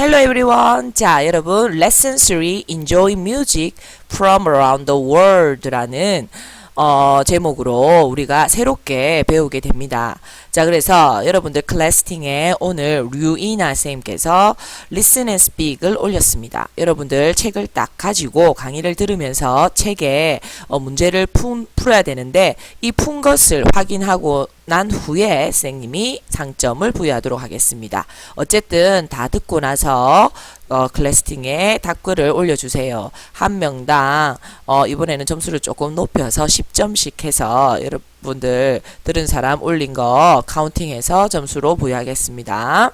Hello everyone. 자, 여러분, Lesson 3 Enjoy Music from Around the World라는 어, 제목으로 우리가 새롭게 배우게 됩니다. 자, 그래서 여러분들 클래스팅에 오늘 류이나 선생님께서 Listen and Speak을 올렸습니다. 여러분들 책을 딱 가지고 강의를 들으면서 책에 어, 문제를 푼, 풀어야 되는데 이 푼 것을 확인하고 난 후에 선생님이 상점을 부여하도록 하겠습니다. 어쨌든 다 듣고 나서 어, 클래스팅에 답글을 올려주세요. 한 명당 어, 이번에는 점수를 조금 높여서 10점씩 해서 여러분들 들은 사람 올린 거 카운팅해서 점수로 부여하겠습니다.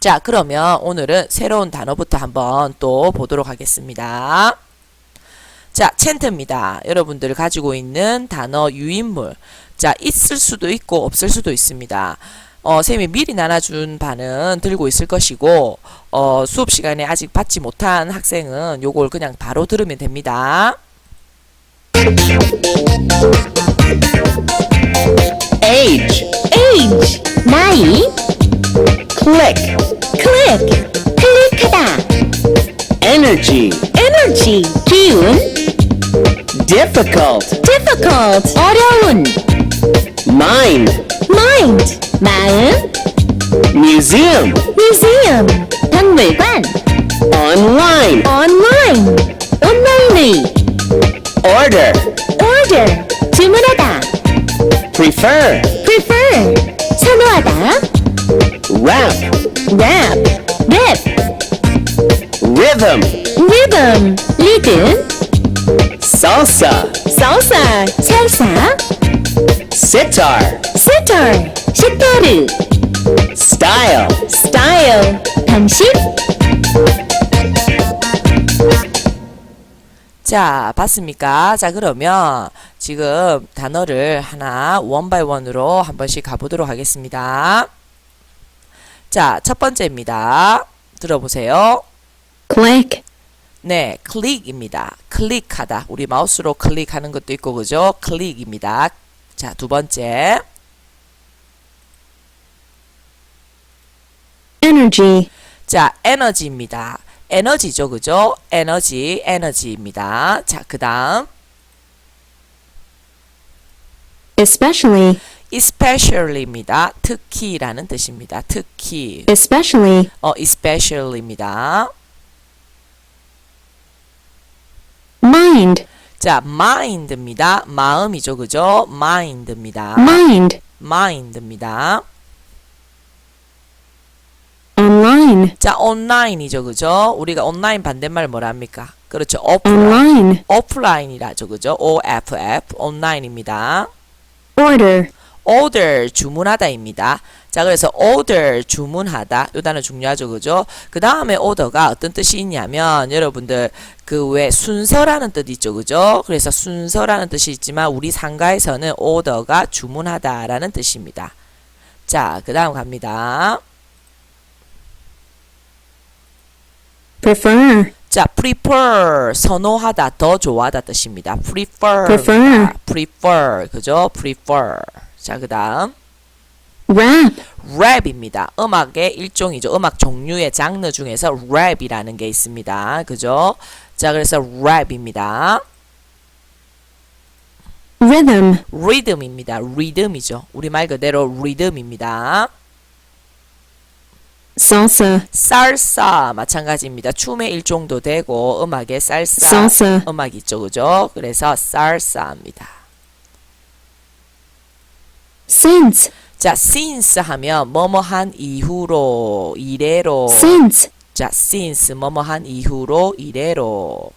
자, 그러면 오늘은 새로운 단어부터 한번 또 보도록 하겠습니다. 자, 챈트입니다. 여러분들 가지고 있는 단어 유인물. 자, 있을 수도 있고 없을 수도 있습니다. 어, 쌤이 미리 나눠준 반은 들고 있을 것이고, 어, 수업 시간에 아직 받지 못한 학생은 요걸 그냥 바로 들으면 됩니다. age, age. 나이. Click, click. 클릭하다. Energy, energy. 기운 difficult, difficult 어려운 mind, mind 마음 museum, museum 박물관 online, online 온라인의 order, order 주문하다 prefer, prefer Salsa, salsa. 살사 sitar, sitar. 시타르 style, style. 방식 자, 봤습니까? 자, 그러면 지금 단어를 하나 원 바이 원으로 한 번씩 가보도록 하겠습니다. 자, 첫 번째입니다. 들어보세요. click 네, 클릭입니다. 클릭하다. 우리 마우스로 클릭하는 것도 있고, 그죠? 클릭입니다. 자, 두 번째. energy 자, 에너지입니다. 에너지죠, 그죠? 에너지, 에너지입니다. 자, 그 다음. especially especially입니다. 특히라는 뜻입니다. 특히. especially 어, especially입니다. Mind 자, mind입니다. 마음이죠, 그죠? mind입니다. mind mind입니다. online 자, 온라인이죠, 그죠? 우리가 온라인 반대말 뭐랍니까? 그렇죠. online 오프라인이라죠, 그죠? OFF, 온라인입니다. order order, 주문하다입니다. 자, 그래서 order, 주문하다. 요 단어 중요하죠, 그죠? 그 다음에 order가 어떤 뜻이 있냐면, 여러분들, 그 왜 순서라는 뜻 있죠, 그죠? 그래서 순서라는 뜻이 있지만, 우리 상가에서는 order가 주문하다라는 뜻입니다. 자, 그 다음 갑니다. prefer 자, prefer 선호하다, 더 좋아하다 뜻입니다. prefer, prefer. prefer, 그죠? prefer. 자, 그 다음 rap 랩입니다. 음악의 일종이죠. 음악 종류의 장르 중에서 랩이라는 게 있습니다. 그죠? 자, 그래서 랩입니다. rhythm 리듬입니다. 리듬이죠. 우리말 그대로 리듬입니다. salsa 살사 마찬가지입니다. 춤의 일종도 되고 음악의 살사 salsa 음악 있죠. 그죠? 그래서 살사입니다. Since. 자, since 하면 뭐뭐한 이후로 이래로. Since. 자, since 뭐뭐한 이후로 이래로.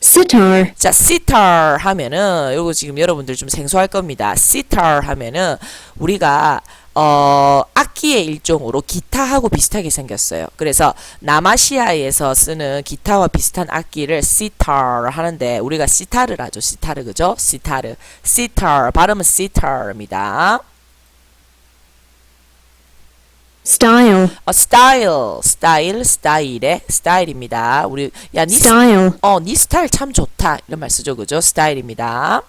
Sitar 자, sitar 하면은 요거 지금 여러분들 좀 생소할 겁니다. sitar 하면은 우리가 어 악기의 일종으로 기타하고 비슷하게 생겼어요. 그래서 남아시아에서 쓰는 기타와 비슷한 악기를 sitar 하는데 우리가 시타를 하죠. 시타르 그죠? 시타르. sitar 발음은 sitar입니다. style 어, style, style, 스타일의 스타일입니다. 우리 야니 style 어, 니 스타일 참 좋다. 이런 말 쓰죠. 그죠? 스타일입니다.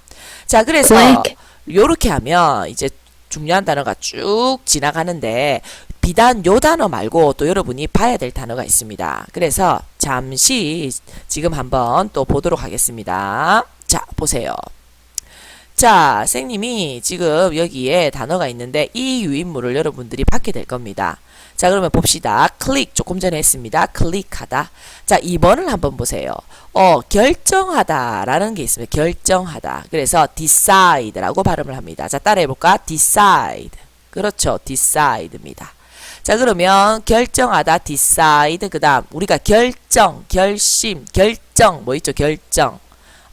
자, 그래서 Click. 요렇게 하면 이제 중요한 단어가 쭉 지나가는데 비단 요 단어 말고 또 여러분이 봐야 될 단어가 있습니다. 그래서 잠시 지금 한번 또 보도록 하겠습니다. 자, 보세요. 자, 선생님이 지금 여기에 단어가 있는데 이 유인물을 여러분들이 받게 될 겁니다. 자, 그러면 봅시다. 클릭 조금 전에 했습니다. 클릭하다. 자, 2번을 한번 보세요. 어, 결정하다라는 게 있습니다. 결정하다. 그래서 decide라고 발음을 합니다. 자, 따라해 볼까? decide. 그렇죠. decide입니다. 자, 그러면 결정하다 decide 그다음 우리가 결정, 결심, 결정 뭐 있죠? 결정.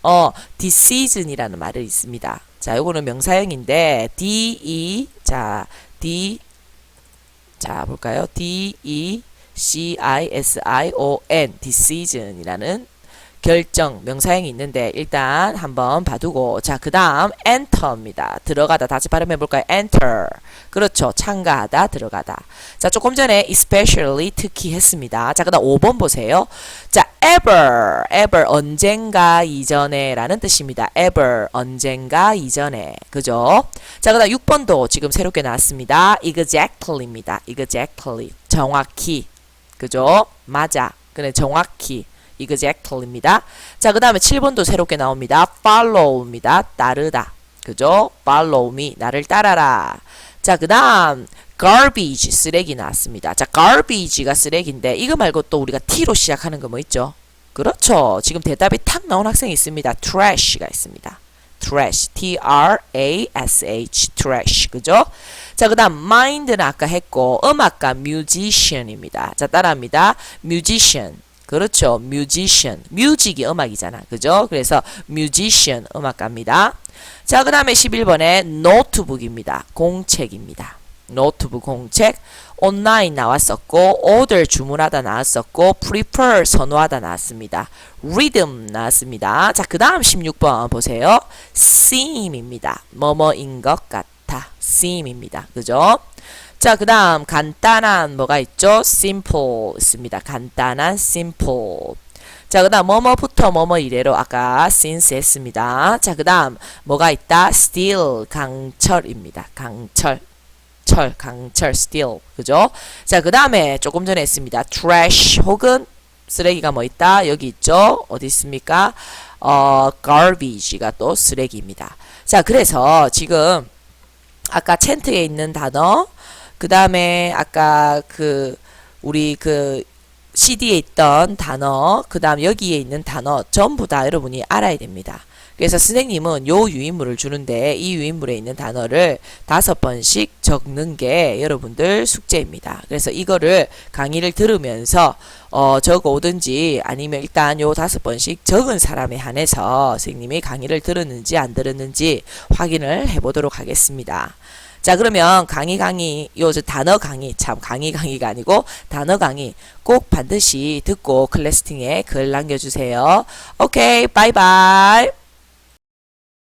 어, decision이라는 말이 있습니다. 자, 요거는 명사형인데 D E 자, D 자, 볼까요? D E C I S I O N decision이라는 결정 명사형이 있는데 일단 한번 봐두고 자 그 다음 enter입니다. 들어가다 다시 발음해 볼까요? enter 그렇죠. 참가하다 들어가다. 자 조금 전에 especially 특히 했습니다. 자 그 다음 5번 보세요. 자 ever ever 언젠가 이전에 라는 뜻입니다. ever 언젠가 이전에 그죠? 자 그 다음 6번도 지금 새롭게 나왔습니다. exactly입니다. exactly 정확히 그죠? 맞아. 그래 정확히 exactly입니다. 자, 그 다음에 7번도 새롭게 나옵니다. follow입니다. 따르다. 그죠? follow me. 나를 따라라. 자, 그 다음 garbage 쓰레기 나왔습니다. 자, garbage가 쓰레기인데 이거 말고 또 우리가 T로 시작하는 거 뭐 있죠? 그렇죠. 지금 대답이 탁 나온 학생이 있습니다. trash가 있습니다. trash, T-R-A-S-H, trash, 그죠? 자, 그 다음, mind는 아까 했고, 음악가 musician입니다. 자, 따라합니다. musician. 그렇죠. musician. 뮤직이 음악이잖아. 그죠? 그래서 musician, 음악가입니다. 자, 그 다음에 11번에 노트북입니다. 공책입니다. 노트북 공책 온라인 나왔었고 order 주문하다 나왔었고 prefer 선호하다 나왔습니다. rhythm 나왔습니다. 자, 그 다음 16번 보세요. seem입니다. 뭐뭐인 것 같아. seem입니다. 그죠? 자, 그 다음 간단한 뭐가 있죠? simple 있습니다. 간단한 simple. 자, 그 다음 뭐뭐부터 뭐뭐 이래로 아까 since 했습니다. 자, 그 다음 뭐가 있다? still 강철입니다. 강철. 철, 강철, still. 그죠? 자, 그 다음에 조금 전에 했습니다. trash 혹은 쓰레기가 뭐 있다? 여기 있죠? 어디 있습니까? 어, garbage가 또 쓰레기입니다. 자, 그래서 지금 아까 챈트에 있는 단어, 그 다음에 아까 그 우리 그 CD에 있던 단어, 그 다음 여기에 있는 단어 전부 다 여러분이 알아야 됩니다. 그래서 선생님은 요 유인물을 주는데 이 유인물에 있는 단어를 다섯 번씩 적는 게 여러분들 숙제입니다. 그래서 이거를 강의를 들으면서 어 적어 오든지 아니면 일단 요 다섯 번씩 적은 사람에 한해서 선생님이 강의를 들었는지 안 들었는지 확인을 해보도록 하겠습니다. 자 그러면 강의 강의. 요저 단어 강의. 참 강의 강의가 아니고 단어 강의. 꼭 반드시 듣고 클래스팅에 글 남겨주세요. 오케이 바이바이